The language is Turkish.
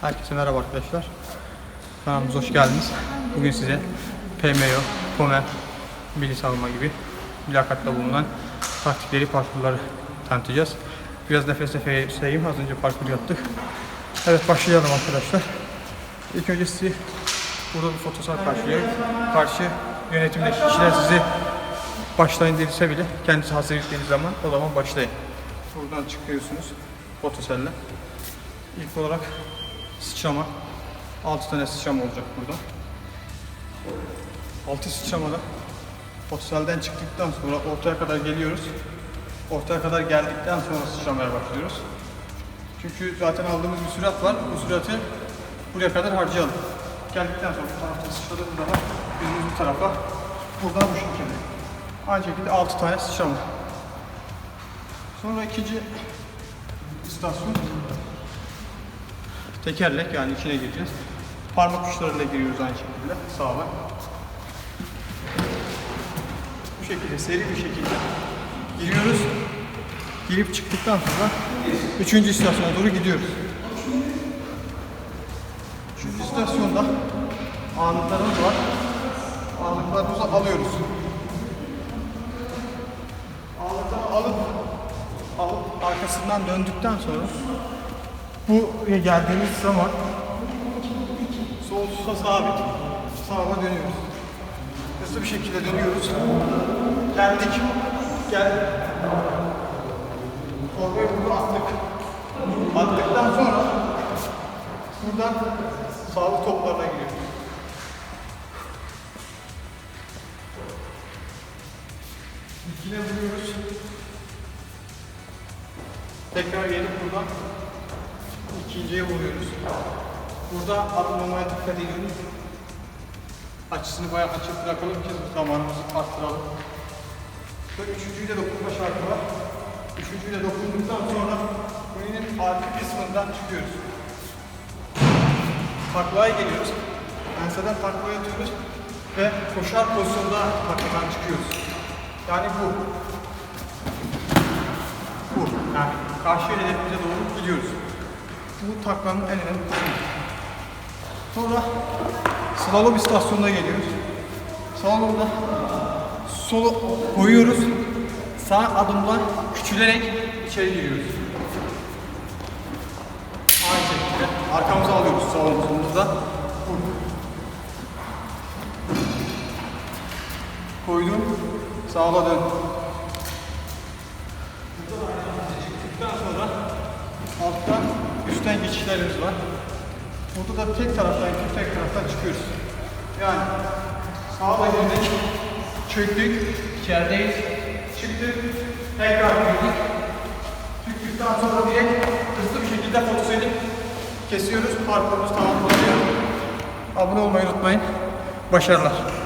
Herkese merhaba arkadaşlar. Kanalımıza hoş geldiniz. Bugün size PMO, POME, bilgi savunma gibi mülakatta bulunan taktikleri, parkurları tanıtacağız. Biraz nefes nefese sayayım. Az önce parkur yaptık. Evet başlayalım arkadaşlar. İlk önce sizi burada bir fotosal karşılıyor. Karşı yönetimdeki kişiler sizi başlayın dediyse bile kendisi hazır ettiğiniz zaman o zaman başlayın. Buradan çıkıyorsunuz fotoselle. İlk olarak sıçrama. 6 tane sıçrama olacak burada. 6 sıçramada fotoselden çıktıktan sonra ortaya kadar geliyoruz. Ortaya kadar geldikten sonra sıçramaya başlıyoruz. Çünkü zaten aldığımız bir sürat var. Bu sürati buraya kadar harcayalım. Geldikten sonra bu tarafta sıçradığımız zaman yüzümüz bu tarafa buradan bu şekilde. Aynı şekilde 6 tane sıçrama. Sonra ikinci istasyon tekerlek yani içine gireceğiz. Parmak uçlarıyla giriyoruz aynı şekilde sağa. Bu şekilde seri bir şekilde giriyoruz. Girip çıktıktan sonra üçüncü istasyona doğru gidiyoruz. Üçüncü istasyonda ağırlıklarımız var. Ağırlıklarımızı alıyoruz. Ağırlıkları alıp alıp arkasından döndükten sonra buraya geldiğimiz zaman sol tuta sabit sağa dönüyoruz. Hızlı bir şekilde dönüyoruz. Geldik. Gel. Torbayı burada attık. Attıktan sonra buradan sağlık toplarına giriyoruz. İkine vuruyoruz. Tekrar gelip buradan ikinciye vuruyoruz. Burada atlamamaya dikkat ediyoruz. Açısını bayağı açık bırakalım ki zamanımızı arttıralım. Ve üçüncüyü de dokunma şartı var. Üçüncüyü de dokunduktan sonra oyunun arka kısmından çıkıyoruz. Taklaya geliyoruz. Enseden taklaya atıyoruz ve koşar pozisyonda takladan çıkıyoruz. Yani bu. Bu. Yani karşı hedefimize doğru gidiyoruz. Bu taklanın en önemli kısmı. Sonra slalom istasyonuna geliyoruz. Slalomda solu koyuyoruz. Sağ adımla küçülerek içeri giriyoruz. Aynı şekilde arkamıza alıyoruz slalom. Koydum. Sağla dön. Çıktıktan sonra altta üstten geçişlerimiz var. Burada da tek taraftan girip tek taraftan çıkıyoruz. Yani sağa girdik, çöktük, içerideyiz, çıktık, tekrar girdik. Çıktıktan sonra direkt hızlı bir şekilde fotoseli kesiyoruz. Parkurumuz tamamlanıyor. Abone olmayı unutmayın. Başarılar.